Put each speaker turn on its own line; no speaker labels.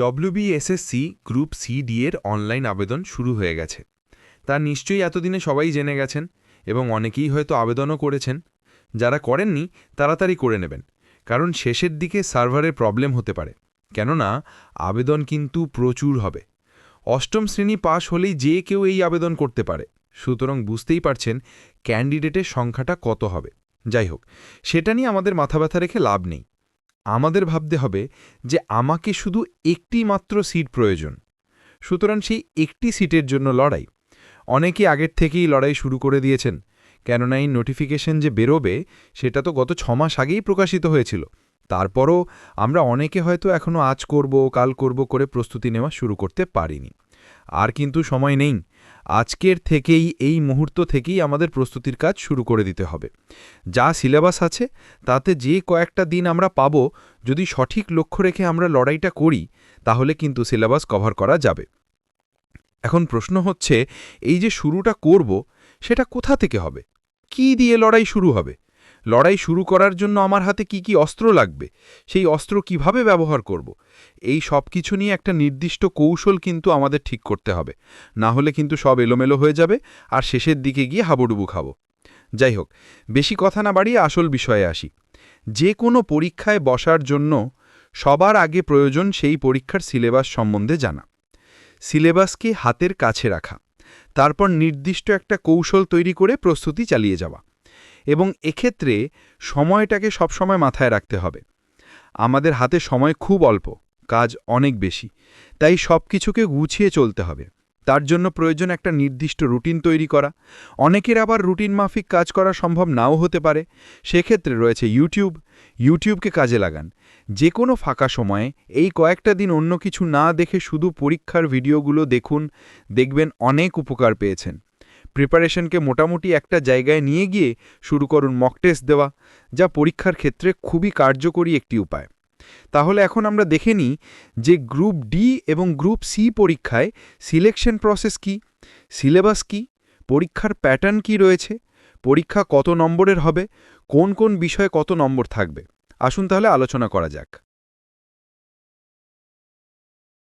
WBSSC group C D এর online আবেদন শুরু হয়ে গেছে। তা নিশ্চয়ই এতদিনে সবাই জেনে গেছেন এবং অনেকেই হয়তো আবেদনও করেছেন। যারা করেননি, তাড়াতাড়ি করে নেবেন, কারণ শেষের দিকে সার্ভারের প্রবলেম হতে পারে। কেননা, আবেদন কিন্তু প্রচুর হবে। অষ্টম শ্রেণি পাশ হলেই যে কেউ এই আবেদন করতে পারে। সুতরাং বুঝতেই পারছেন ক্যান্ডিডেটের সংখ্যাটা কত হবে। যাই হোক, সেটা নিয়ে আমাদের মাথা ব্যথা রেখে লাভ নেই। আমাদের ভাবতে হবে যে আমাকে শুধু একটি মাত্র সিট প্রয়োজন। সুতরাং সেই একটি সিটের জন্য লড়াই। অনেকে আগের থেকেই লড়াই শুরু করে দিয়েছেন, কেননা এই নোটিফিকেশন যে বেরোবে, সেটা তো গত ছমাস আগেই প্রকাশিত হয়েছিল। তারপরও আমরা অনেকে হয়তো এখনও আজ করব, কাল করব করে প্রস্তুতি নেওয়া শুরু করতে পারিনি। আর কিন্তু সময় নেই। আজকের থেকেই, এই মুহূর্ত থেকেই আমাদের প্রস্তুতির কাজ শুরু করে দিতে হবে। যা সিলেবাস আছে, তাতে যে কয়েকটা দিন আমরা পাব, যদি সঠিক লক্ষ্য রেখে আমরা লড়াইটা করি, তাহলে কিন্তু সিলেবাস কভার করা যাবে। এখন প্রশ্ন হচ্ছে, এই যে শুরুটা করব, সেটা কোথা থেকে হবে? কি দিয়ে লড়াই শুরু হবে? লড়াই শুরু করার জন্য আমার হাতে কি কি অস্ত্র লাগবে? সেই অস্ত্র কীভাবে ব্যবহার করব? এই সব কিছু নিয়ে একটা নির্দিষ্ট কৌশল কিন্তু আমাদের ঠিক করতে হবে। না হলে কিন্তু সব এলোমেলো হয়ে যাবে আর শেষের দিকে গিয়ে হাবুডুবু খাব। যাই হোক, বেশি কথা না বাড়িয়ে আসল বিষয়ে আসি। যে কোনো পরীক্ষায় বসার জন্য সবার আগে প্রয়োজন সেই পরীক্ষার সিলেবাস সম্বন্ধে জানা। সিলেবাসকে হাতের কাছে রাখা। তারপর নির্দিষ্ট একটা কৌশল তৈরি করে প্রস্তুতি চালিয়ে যাওয়া। এবং এক্ষেত্রে সময়টাকে সবসময় মাথায় রাখতে হবে। আমাদের হাতে সময় খুব অল্প, কাজ অনেক বেশি, তাই সব কিছুকে গুছিয়ে চলতে হবে। তার জন্য প্রয়োজন একটা নির্দিষ্ট রুটিন তৈরি করা। অনেকের আবার রুটিন মাফিক কাজ করা সম্ভব নাও হতে পারে। সেক্ষেত্রে রয়েছে ইউটিউব। ইউটিউবকে কাজে লাগান। যে কোনো ফাঁকা সময়ে এই কয়েকটা দিন অন্য কিছু না দেখে শুধু পরীক্ষার ভিডিওগুলো দেখুন। দেখবেন অনেক উপকার পেয়েছেন। প্রিপারেশনকে মোটামুটি একটা জায়গায় নিয়ে গিয়ে শুরু করুন মক টেস্ট দেওয়া, যা পরীক্ষার ক্ষেত্রে খুবই কার্যকরী একটি উপায়। তাহলে এখন আমরা দেখে নিই যে গ্রুপ ডি এবং গ্রুপ সি পরীক্ষায় সিলেকশন প্রসেস কি সিলেবাস কি, পরীক্ষার প্যাটার্ন কি রয়েছে, পরীক্ষা কত নম্বরের হবে, কোন কোন বিষয়ে কত নম্বর থাকবে। আসুন তাহলে আলোচনা করা যাক।